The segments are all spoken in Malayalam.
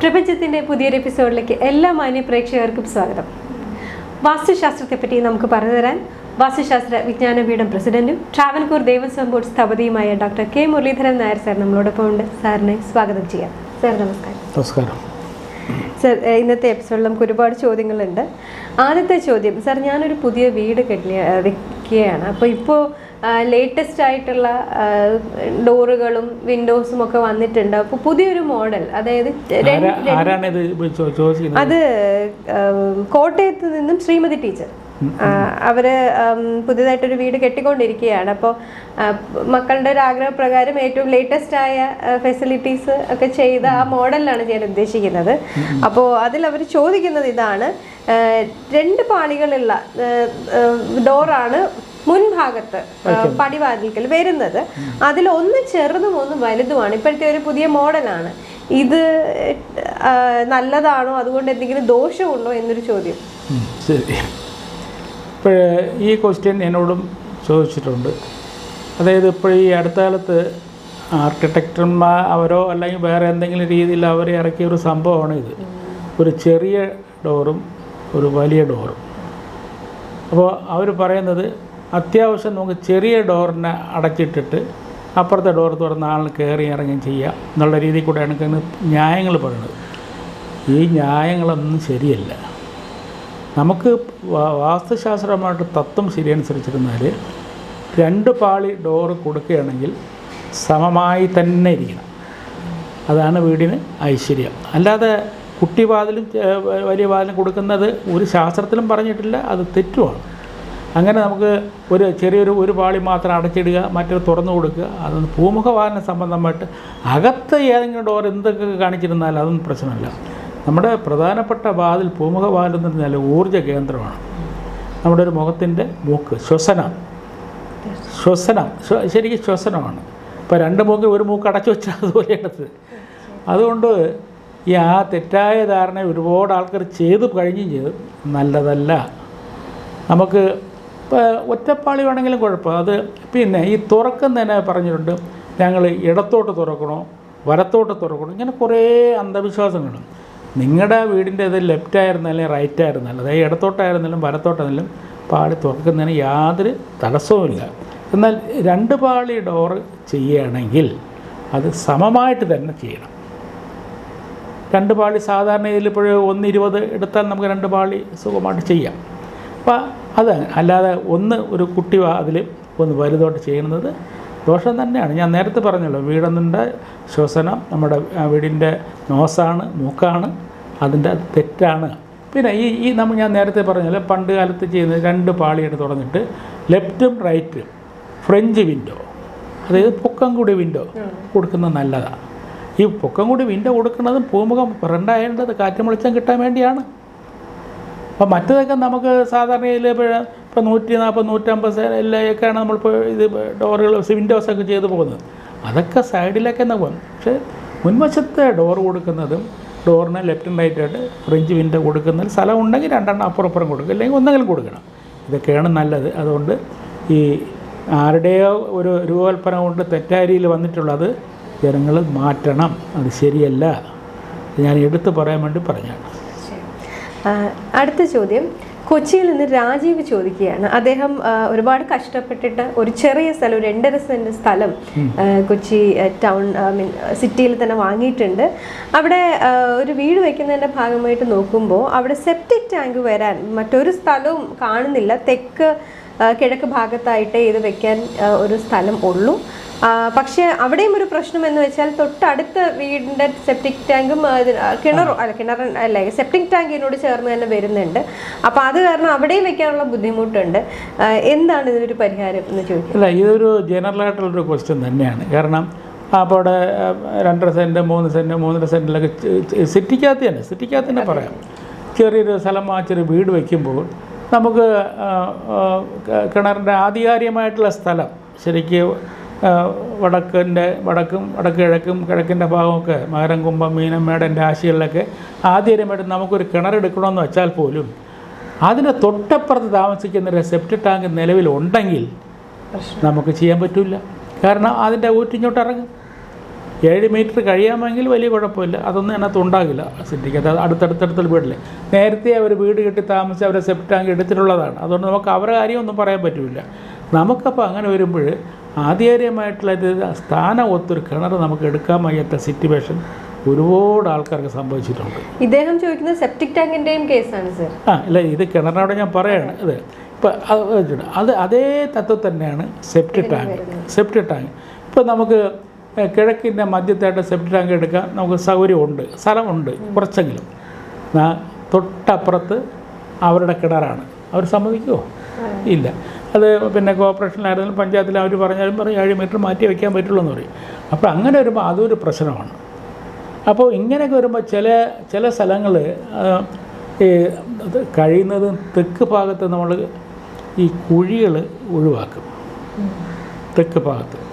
പ്രപഞ്ചത്തിന്റെ പുതിയൊരു എപ്പിസോഡിലേക്ക് എല്ലാ മാന്യ പ്രേക്ഷകർക്കും സ്വാഗതം. വാസ്തുശാസ്ത്രത്തെപ്പറ്റി നമുക്ക് പറഞ്ഞു തരാൻ വാസ്തുശാസ്ത്ര വിജ്ഞാനപീഠം പ്രസിഡന്റും Travancore Devaswom board സ്ഥപതിയുമായ doctor K Muraleedharan Nair sir നമ്മളോടൊപ്പം ഉണ്ട്. സാറിനെ സ്വാഗതം ചെയ്യാം. സാർ നമസ്കാരം. നമസ്കാരം. സർ ഇന്നത്തെ എപ്പിസോഡിൽ നമുക്ക് ഒരുപാട് ചോദ്യങ്ങളുണ്ട്. ആദ്യത്തെ ചോദ്യം സർ ഞാനൊരു പുതിയ വീട് കെട്ടിയ വെക്കുകയാണ്. അപ്പോൾ ഇപ്പോൾ ലേറ്റസ്റ്റ് ആയിട്ടുള്ള ഡോറുകളും വിൻഡോസും ഒക്കെ വന്നിട്ടുണ്ട്. അപ്പോൾ പുതിയൊരു മോഡൽ അതായത് അത് കോട്ടയത്ത് നിന്നും ശ്രീമതി ടീച്ചർ. അവർ പുതിയതായിട്ടൊരു വീട് കെട്ടിക്കൊണ്ടിരിക്കുകയാണ്. അപ്പോൾ മക്കളുടെ ഒരു ആഗ്രഹപ്രകാരം ഏറ്റവും ലേറ്റസ്റ്റ് ആയ ഫെസിലിറ്റീസ് ഒക്കെ ചെയ്ത ആ മോഡലിലാണ് ഞാൻ ഉദ്ദേശിക്കുന്നത്. അപ്പോൾ അതിൽ അവർ ചോദിക്കുന്നത് ഇതാണ് രണ്ട് പാളികളുള്ള ഡോറാണ് മുൻഭാഗത്ത് പടിവാതിൽക്കൽ വരുന്നത്. അതിൽ ഒന്ന് ചെറുതും ഒന്ന് വലുതുമാണ്. ഇപ്പോഴത്തെ ഒരു പുതിയ മോഡലാണ്. ഇത് നല്ലതാണോ? അതുകൊണ്ട് എന്തെങ്കിലും ദോഷമുണ്ടോ എന്നൊരു ചോദ്യം. ശരി. ഇപ്പോൾ ഈ ക്വസ്റ്റ്യൻ എന്നോടും ചോദിച്ചിട്ടുണ്ട്. അതായത് ഇപ്പോൾ ഈ അടുത്ത കാലത്ത് ആർക്കിടെക്ടർമാർ അവരോ അല്ലെങ്കിൽ വേറെ എന്തെങ്കിലും രീതിയിൽ അവരെ ഇറക്കിയ ഒരു സംഭവമാണ് ഇത്. ഒരു ചെറിയ ഡോറും ഒരു വലിയ ഡോറും. അപ്പോൾ അവർ പറയുന്നത് അത്യാവശ്യം നമുക്ക് ചെറിയ ഡോറിനെ അടച്ചിട്ടിട്ട് അപ്പുറത്തെ ഡോർ തുറന്ന് ആളിന് കയറി ഇറങ്ങി ചെയ്യുക എന്നുള്ള രീതിയിൽ കൂടെ എനിക്ക് ന്യായങ്ങൾ പറയുന്നത്. ഈ ന്യായങ്ങളൊന്നും ശരിയല്ല. നമുക്ക് വാസ്തുശാസ്ത്രമായിട്ട് തത്വം ശരിയനുസരിച്ചിരുന്നാൽ രണ്ട് പാളി ഡോറ് കൊടുക്കുകയാണെങ്കിൽ സമമായി തന്നെ ഇരിക്കണം. അതാണ് വീടിന് ഐശ്വര്യം. അല്ലാതെ കുട്ടി വാതിലും വലിയ വാതിലും കൊടുക്കുന്നത് ഒരു ശാസ്ത്രത്തിലും പറഞ്ഞിട്ടില്ല അത് തെറ്റുമാണ്. അങ്ങനെ നമുക്ക് ഒരു ചെറിയൊരു ഒരു പാളി മാത്രം അടച്ചിടുക മറ്റൊരു തുറന്നു കൊടുക്കുക. അതൊന്ന് പൂമുഖവാഹന സംബന്ധമായിട്ട് അകത്ത് ഏതെങ്കിലും ഡോർ എന്തൊക്കെ കാണിച്ചിരുന്നാൽ അതൊന്നും പ്രശ്നമല്ല. നമ്മുടെ പ്രധാനപ്പെട്ട വാതിൽ പൂമുഖവാതിൽ എന്ന് പറഞ്ഞാൽ ഊർജ കേന്ദ്രമാണ്. നമ്മുടെ ഒരു മുഖത്തിന്റെ മൂക്ക് ശ്വസനം. ശ്വസനം. ശരിക്കും ശ്വസനമാണ്. ഇപ്പോൾ രണ്ട് മൂക്ക് ഒരു മൂക്ക് അടച്ചു വെച്ചാൽ അതുപോലെ അതുപോലെയാണത് അതുകൊണ്ട് ഈ ആ തെറ്റായ ധാരണ ഒരുപാട് ആൾക്കാർ ചെയ്ത് കഴിഞ്ഞും ചെയ്ത്. നല്ലതല്ല. നമുക്ക് ഇപ്പോൾ ഒറ്റപ്പാളി വേണമെങ്കിലും കുഴപ്പം. അത് പിന്നെ ഈ തുറക്കുന്നതിനെ പറഞ്ഞിട്ടുണ്ട്. ഞങ്ങൾ ഇടത്തോട്ട് തുറക്കണോ വലത്തോട്ട് തുറക്കണോ ഇങ്ങനെ കുറേ അന്ധവിശ്വാസങ്ങൾ നിങ്ങളുടെ വീടിന്റെ ഇത് ലെഫ്റ്റ് ആയിരുന്നാലും റൈറ്റ് ആയിരുന്നാലും അതായത് ഇടത്തോട്ടായിരുന്നാലും വലത്തോട്ടായിരുന്നാലും പാളി തുറക്കുന്നതിന് യാതൊരു തടസ്സവുമില്ല. എന്നാൽ രണ്ട് പാളി ഡോറ് ചെയ്യുകയാണെങ്കിൽ അത് സമമായിട്ട് തന്നെ ചെയ്യണം. രണ്ട് പാളി സാധാരണ ഇതിലിപ്പോഴും ഒന്ന് ഇരുപത് എടുത്താൽ നമുക്ക് രണ്ട് പാളി സുഖമായിട്ട് ചെയ്യാം. അപ്പം അത് അല്ലാതെ ഒന്ന് ഒരു കുട്ടി അതിൽ ഒന്ന് വലുതോട്ട് ചെയ്യുന്നത് ദോഷം തന്നെയാണ്. ഞാൻ നേരത്തെ പറഞ്ഞല്ലോ വീടെന്നിന്റെ ശ്വസനം നമ്മുടെ വീടിന്റെ നോസാണ് മൂക്കാണ് അതിന്റെ തെറ്റാണ്. പിന്നെ ഈ ഈ നമ്മൾ ഞാൻ നേരത്തെ പറഞ്ഞല്ലോ പണ്ട് കാലത്ത് ചെയ്യുന്നത് രണ്ട് പാളിയെടുത്ത് തുറന്നിട്ട് ലെഫ്റ്റും റൈറ്റും ഫ്രഞ്ച് വിൻഡോ അതായത് പൊക്കം കൂടി വിൻഡോ കൊടുക്കുന്നത് നല്ലതാണ് ഈ പൊക്കം കൂടി വിൻഡോ കൊടുക്കുന്നതും പൂമുഖം ഫ്രണ്ടായേണ്ടത് കാറ്റ് വെളിച്ചം കിട്ടാൻ വേണ്ടിയാണ്. അപ്പോൾ മറ്റേതൊക്കെ നമുക്ക് സാധാരണ ഇതിൽ ഇപ്പോൾ നൂറ്റി നാൽപ്പത് നൂറ്റമ്പത് എല്ലായൊക്കെയാണ് നമ്മളിപ്പോൾ ഇത് ഡോറുകൾ വിൻഡോസൊക്കെ ചെയ്ത് പോകുന്നത്. അതൊക്കെ സൈഡിലൊക്കെ തന്നെ പോകും പക്ഷേ മുൻവശത്തെ ഡോർ കൊടുക്കുന്നതും ഡോറിന് ലെഫ്റ്റും റൈറ്റായിട്ട് ഫ്രഞ്ച് വിൻഡോ കൊടുക്കുന്നതിൽ സ്ഥലം ഉണ്ടെങ്കിൽ രണ്ടെണ്ണം അപ്പുറം അപ്പുറം കൊടുക്കും. അല്ലെങ്കിൽ ഒന്നെങ്കിലും കൊടുക്കണം. ഇതൊക്കെയാണ് നല്ലത്. അതുകൊണ്ട് ഈ ആരുടെയോ ഒരു രൂപകൽപ്പന കൊണ്ട് തെറ്റാരിയിൽ വന്നിട്ടുള്ളത് ജനങ്ങൾ മാറ്റണം. അത് ശരിയല്ല. ഞാൻ എടുത്തു പറയാൻ വേണ്ടി പറഞ്ഞാണ് അടുത്ത ചോദ്യം. കൊച്ചിയിൽ നിന്ന് രാജീവ് ചോദിക്കുകയാണ്. അദ്ദേഹം ഒരുപാട് കഷ്ടപ്പെട്ടിട്ട് ഒരു ചെറിയ സ്ഥലം ഒരു രണ്ടര സെന്റ് സ്ഥലം കൊച്ചി ടൗൺ ഐ മീൻ സിറ്റിയിൽ തന്നെ വാങ്ങിയിട്ടുണ്ട്. അവിടെ ഒരു വീട് വെക്കുന്നതിന്റെ ഭാഗമായിട്ട് നോക്കുമ്പോൾ അവിടെ സെപ്റ്റിക് ടാങ്ക് വരാൻ മറ്റൊരു സ്ഥലവും കാണുന്നില്ല. തെക്ക് കിഴക്ക് ഭാഗത്തായിട്ടേ ഇത് വെക്കാൻ ഒരു സ്ഥലം ഉള്ളൂ. പക്ഷെ അവിടെയും ഒരു പ്രശ്നം എന്ന് വെച്ചാൽ തൊട്ടടുത്ത വീടിന്റെ സെപ്റ്റിക് ടാങ്കും കിണറും അല്ല കിണർ അല്ല സെപ്റ്റിക് ടാങ്കിനോട് ഇതിനോട് ചേർന്ന് തന്നെ വരുന്നുണ്ട്. അപ്പൊ അത് കാരണം അവിടെയും വെക്കാനുള്ള ബുദ്ധിമുട്ടുണ്ട്. എന്താണ് ഇതിനൊരു പരിഹാരം എന്ന് ചോദിക്കുന്നത് അല്ല ഇതൊരു ജനറൽ ആയിട്ടുള്ളൊരു ക്വസ്റ്റ്യൻ തന്നെയാണ്. കാരണം അപ്പോൾ അവിടെ രണ്ടര സെന്റ് മൂന്ന് സെന്റ് മൂന്നര സെന്റിലൊക്കെ സിറ്റിക്കകത്ത് തന്നെ സിറ്റിക്കകത്ത് തന്നെ പറയാം. ചെറിയൊരു സ്ഥലം ചെറിയ വീട് വയ്ക്കുമ്പോൾ നമുക്ക് കിണറിന്റെ ആധികാരികമായിട്ടുള്ള സ്ഥലം ശരിക്കും വടക്കിന്റെ വടക്കും വടക്ക് കിഴക്കും കിഴക്കിന്റെ ഭാഗമൊക്കെ മകരം കുംഭം മീനം മേടൻ രാശികളിലൊക്കെ ആദ്യമായിട്ട് നമുക്കൊരു കിണറെടുക്കണമെന്ന് വെച്ചാൽ പോലും അതിന്റെ തൊട്ടപ്പുറത്ത് താമസിക്കുന്ന ഒരു സെപ്റ്റ് ടാങ്ക് നിലവിലുണ്ടെങ്കിൽ നമുക്ക് ചെയ്യാൻ പറ്റില്ല കാരണം അതിന്റെ ഊറ്റിഞ്ഞോട്ട് ഇറങ്ങും. ഏഴ് മീറ്റർ കഴിയാമെങ്കിൽ വലിയ കുഴപ്പമില്ല. അതൊന്നും അതിനകത്ത് ഉണ്ടാകില്ല സിറ്റിക്ക്. അത് അടുത്തടുത്തടുത്തുള്ള വീടില്ലേ. നേരത്തെ അവർ വീട് കെട്ടി താമസിച്ച് അവരെ സെപ്റ്റ് ടാങ്ക് എടുത്തിട്ടുള്ളതാണ്. അതുകൊണ്ട് നമുക്ക് അവരുടെ കാര്യമൊന്നും പറയാൻ പറ്റില്ല നമുക്കപ്പോൾ അങ്ങനെ വരുമ്പോൾ ആധികാരികമായിട്ടുള്ള ഇത് സ്ഥാനം ഒത്തൊരു കിണർ നമുക്ക് എടുക്കാൻ വയ്യാത്ത സിറ്റുവേഷൻ ഒരുപാട് ആൾക്കാർക്ക് സംഭവിച്ചിട്ടുണ്ട്. ഇദ്ദേഹം ചോദിക്കുന്നത് സെപ്റ്റിക് ടാങ്കിന്റെയും കേസാണ് സർ ആ ഇല്ല ഇത് കിണറിനോട് ഞാൻ പറയാണ്. ഇത് ഇപ്പം അത് അത് അതേ തത്വം തന്നെയാണ് സെപ്റ്റിക് ടാങ്ക് സെപ്റ്റിക് ടാങ്ക് ഇപ്പം നമുക്ക് കിഴക്കിന്റെ മധ്യത്തായിട്ട് സെപ്റ്റ് ടാങ്ക് എടുക്കാൻ നമുക്ക് സൗകര്യമുണ്ട് സ്ഥലമുണ്ട് കുറച്ചെങ്കിലും. തൊട്ടപ്പുറത്ത് അവരുടെ കിണറാണ്. അവർ സമ്മതിക്കുമോ ഇല്ല. അത് പിന്നെ കോർപ്പറേഷനിലായിരുന്നാലും പഞ്ചായത്തിൽ അവർ പറഞ്ഞാലും പറയും ഏഴ് മീറ്റർ മാറ്റി വയ്ക്കാൻ പറ്റുള്ളൂ എന്ന് പറയും. അപ്പോൾ അങ്ങനെ വരുമ്പോൾ അതൊരു പ്രശ്നമാണ്. അപ്പോൾ ഇങ്ങനെയൊക്കെ വരുമ്പോൾ ചില ചില സ്ഥലങ്ങൾ ഈ കഴിയുന്നതും തെക്ക് ഭാഗത്ത് നമ്മൾ ഈ കുഴികൾ ഒഴിവാക്കും. തെക്ക് ഭാഗത്ത്.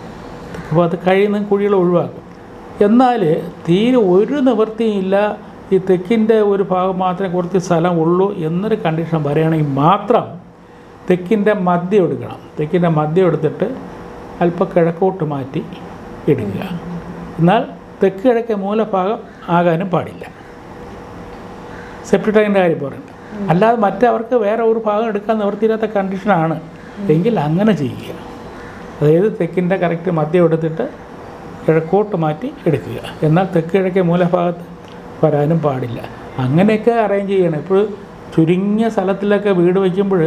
തെക്ക് അത് കഴിയുന്ന കുഴികൾ ഒഴിവാക്കും. എന്നാൽ തീരെ ഒരു നിവൃത്തിയും ഇല്ല. ഈ തെക്കിന്റെ ഒരു ഭാഗം മാത്രമേ കുറച്ച് സ്ഥലം ഉള്ളൂ എന്നൊരു കണ്ടീഷൻ പറയുകയാണെങ്കിൽ മാത്രം തെക്കിന്റെ മദ്യം എടുക്കണം. തെക്കിന്റെ മദ്യം എടുത്തിട്ട് അല്പം കിഴക്കോട്ട് മാറ്റി ഇടുക. എന്നാൽ തെക്ക് കിഴക്കേ മൂലഭാഗം ആകാനും പാടില്ല. സെപ്റ്റി ടാങ്കിന്റെ കാര്യം പറയുന്നത്. അല്ലാതെ മറ്റവർക്ക് വേറെ ഒരു ഭാഗം എടുക്കാൻ നിവൃത്തിയില്ലാത്ത കണ്ടീഷനാണ് എങ്കിൽ അങ്ങനെ ചെയ്യുക. അതായത് തെക്കിന്റെ കറക്റ്റ് മദ്യം എടുത്തിട്ട് കിഴക്കോട്ട് മാറ്റി എടുക്കുക. എന്നാൽ തെക്ക് കിഴക്കേ മൂലഭാഗത്ത് വരാനും പാടില്ല. അങ്ങനെയൊക്കെ അറേഞ്ച് ചെയ്യണം. ഇപ്പോൾ ചുരുങ്ങിയ സ്ഥലത്തിലൊക്കെ വീട് വയ്ക്കുമ്പോൾ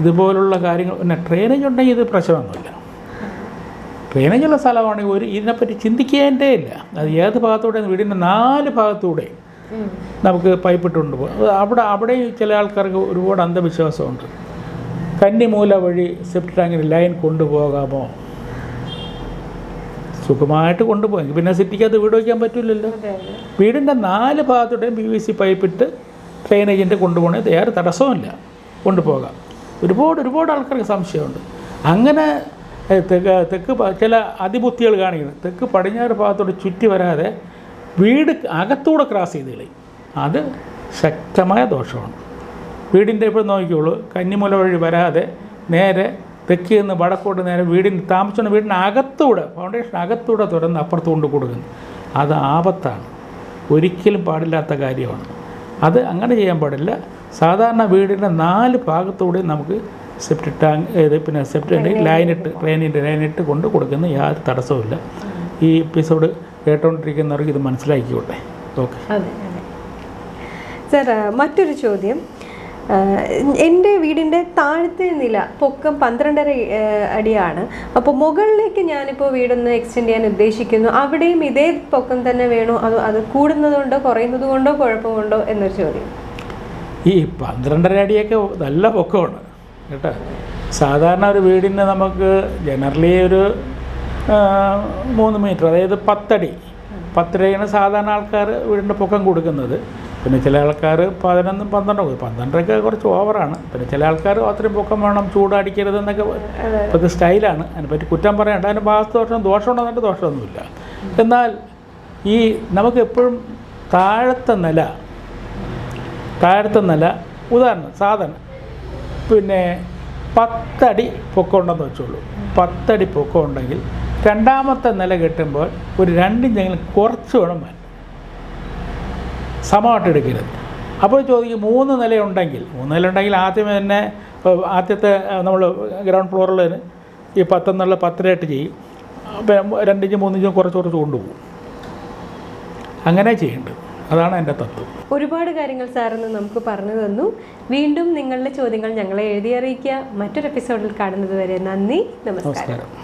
ഇതുപോലുള്ള കാര്യങ്ങൾ പിന്നെ ട്രെയിനേജ് ഉണ്ടെങ്കിൽ ഇത് പ്രശ്നമൊന്നുമില്ല. ട്രെയിനേജുള്ള സ്ഥലമാണെങ്കിൽ ഒരു ഇതിനെപ്പറ്റി ചിന്തിക്കേണ്ടേ ഇല്ല. അത് ഏത് ഭാഗത്തൂടെ വീടിന്റെ നാല് ഭാഗത്തൂടെ നമുക്ക് പൈപ്പിട്ടുണ്ട് പോകും. അവിടെ അവിടെയും ചില ആൾക്കാർക്ക് ഒരുപാട് അന്ധവിശ്വാസമുണ്ട്. കന്നിമൂല വഴി സെപ്റ്റ് ടാങ്കിന് ലൈൻ കൊണ്ടുപോകാമോ? സുഖമായിട്ട് കൊണ്ടുപോയി. പിന്നെ സിറ്റിക്കകത്ത് വീട് വയ്ക്കാൻ പറ്റില്ലല്ലോ വീടിന്റെ നാല് ഭാഗത്തോടെയും പി വി സി പൈപ്പിട്ട് ഡ്രെയിനേജിന്റെ കൊണ്ടുപോകണേ വേറെ തടസ്സമില്ല കൊണ്ടുപോകാം. ഒരുപാട് ഒരുപാട് ആൾക്കാർക്ക് സംശയമുണ്ട്. അങ്ങനെ തെക്ക് തെക്ക് ചില അതിബുദ്ധികൾ കാണിക്കുന്നത്. തെക്ക് പടിഞ്ഞാറ് ഭാഗത്തോട് ചുറ്റി വരാതെ വീട് അകത്തൂടെ ക്രാസ് ചെയ്ത് കളി അത് ശക്തമായ ദോഷമാണ്. വീടിന്റെ ഇപ്പോൾ നോക്കിക്കോളൂ. കന്നിമൂല വഴി വരാതെ നേരെ തെക്കിൽ നിന്ന് വടക്കോട്ട് നേരെ വീടിന് താമസിച്ചുകൊണ്ട് വീടിന് അകത്തൂടെ ഫൗണ്ടേഷൻ അകത്തൂടെ തുറന്ന് അപ്പുറത്ത് കൊണ്ട് കൊടുക്കുന്നു. അത് ആപത്താണ്. ഒരിക്കലും പാടില്ലാത്ത കാര്യമാണ്. അത് അങ്ങനെ ചെയ്യാൻ പാടില്ല. സാധാരണ വീടിന്റെ നാല് ഭാഗത്തൂടെ നമുക്ക് സെപ്റ്റ് ടാങ്ക് ഇത് പിന്നെ സെപ്റ്റി ലൈനിട്ട് ട്രെയിനിന്റെ ലൈനിട്ട് കൊണ്ട് കൊടുക്കുന്ന. യാതൊരു തടസ്സവുമില്ല. ഈ എപ്പിസോഡ് കേട്ടുകൊണ്ടിരിക്കുന്നവർക്ക് ഇത് മനസ്സിലാക്കിക്കോട്ടെ ഓക്കെ സർ മറ്റൊരു ചോദ്യം. എന്റെ വീടിന്റെ താഴത്തെ നില പൊക്കം പന്ത്രണ്ടര അടിയാണ്. അപ്പോൾ മുകളിലേക്ക് ഞാനിപ്പോൾ വീടൊന്ന് എക്സ്റ്റെൻഡ് ചെയ്യാൻ ഉദ്ദേശിക്കുന്നു. അവിടെയും ഇതേ പൊക്കം തന്നെ വേണോ? അത് അത് കൂടുന്നതുകൊണ്ടോ കുറയുന്നതുകൊണ്ടോ കുഴപ്പമുണ്ടോ എന്നൊരു ചോദ്യം. ഈ പന്ത്രണ്ടര അടിയൊക്കെ നല്ല പൊക്കമാണ് കേട്ടോ. സാധാരണ ഒരു വീടിന് നമുക്ക് ജനറലി ഒരു മൂന്ന് മീറ്റർ അതായത് പത്തടി. പത്തടിയാണ് സാധാരണ ആൾക്കാർ വീടിന്റെ പൊക്കം കൊടുക്കുന്നത്. പിന്നെ ചില ആൾക്കാർ പതിനൊന്നും പന്ത്രണ്ടും പന്ത്രണ്ടൊക്കെ കുറച്ച് ഓവറാണ്. പിന്നെ ചില ആൾക്കാർ അത്രയും പൊക്കം വേണം ചൂടടിക്കരുത് എന്നൊക്കെ അതൊക്കെ സ്റ്റൈലാണ്. അതിനെപ്പറ്റി കുറ്റം പറയണ്ട അതിന് ഭാഗത്തോഷം ദോഷമുണ്ടോ എന്നിട്ട് ദോഷമൊന്നുമില്ല. എന്നാൽ ഈ നമുക്ക് എപ്പോഴും താഴത്തെ നില താഴത്തെ നില ഉദാഹരണം സാധനം പിന്നെ പത്തടി പൊക്കം ഉണ്ടെന്ന് വെച്ചോളൂ. പത്തടി പൊക്കം ഉണ്ടെങ്കിൽ രണ്ടാമത്തെ നില കെട്ടുമ്പോൾ ഒരു രണ്ടിഞ്ചെങ്കിലും കുറച്ച് വേണം സമമായിട്ട് എടുക്കരുത്. അപ്പോൾ ചോദിക്കും മൂന്ന് നിലയുണ്ടെങ്കിൽ മൂന്ന് നിലയുണ്ടെങ്കിൽ ആദ്യം തന്നെ ആദ്യത്തെ നമ്മൾ ഗ്രൗണ്ട് ഫ്ലോറിൽ ഈ പത്തെന്നുള്ള പത്തരയായിട്ട് ചെയ്യും. രണ്ടിഞ്ച് മൂന്നിഞ്ചും കുറച്ച് കുറച്ച് കൊണ്ടുപോകും. അങ്ങനെ ചെയ്യേണ്ടത്. അതാണ് എന്റെ തത്വം. ഒരുപാട് കാര്യങ്ങൾ സാറിന്ന് നമുക്ക് പറഞ്ഞു തന്നു. വീണ്ടും നിങ്ങളുടെ ചോദ്യങ്ങൾ ഞങ്ങളെ എഴുതി അറിയിക്കുക. മറ്റൊരു എപ്പിസോഡിൽ കാണുന്നത് വരെ നന്ദി നമസ്കാരം.